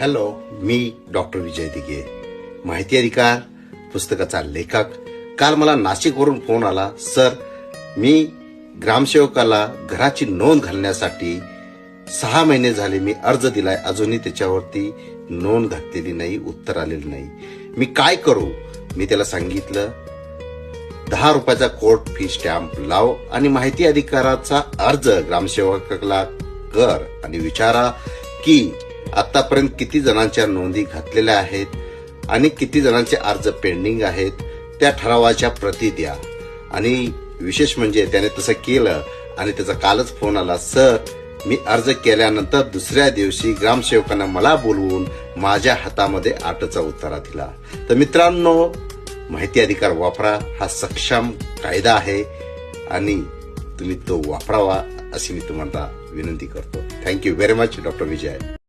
Hello मी doctor विजय दिगे माहिती अधिकार पुस्तकाचा लेखक. काल मला नाशिकवरून फोन आला सर मी ग्रामसेवकाला घराची नोंद घालण्यासाठी सहा महिने झाले मी अर्ज दिलाय अजूनही त्याच्यावरती नोंद घातलेली नाही उत्तर आलेलं नाही. मी काय करू? मी त्याला सांगितलं दहा रुपयाचा कोर्ट फी स्टॅम्प लाव आणि माहिती अधिकाराचा अर्ज ग्रामसेवकाला कर आणि विचारा की आतापर्यंत किती जणांच्या नोंदी घातलेल्या आहेत आणि किती जणांचे अर्ज पेंडिंग आहेत त्या ठरावाच्या प्रती द्या. आणि विशेष म्हणजे त्याने तसं केलं आणि त्याचा कालच फोन आला सर मी अर्ज केल्यानंतर दुसऱ्या दिवशी ग्रामसेवकांना मला बोलवून माझ्या हातामध्ये आटचा उतारा दिला. तर मित्रांनो माहिती अधिकार वापरा हा सक्षम कायदा आहे आणि तुम्ही तो वापरावा अशी मी तुम्हाला विनंती करतो. Thank you very much doctor Vijay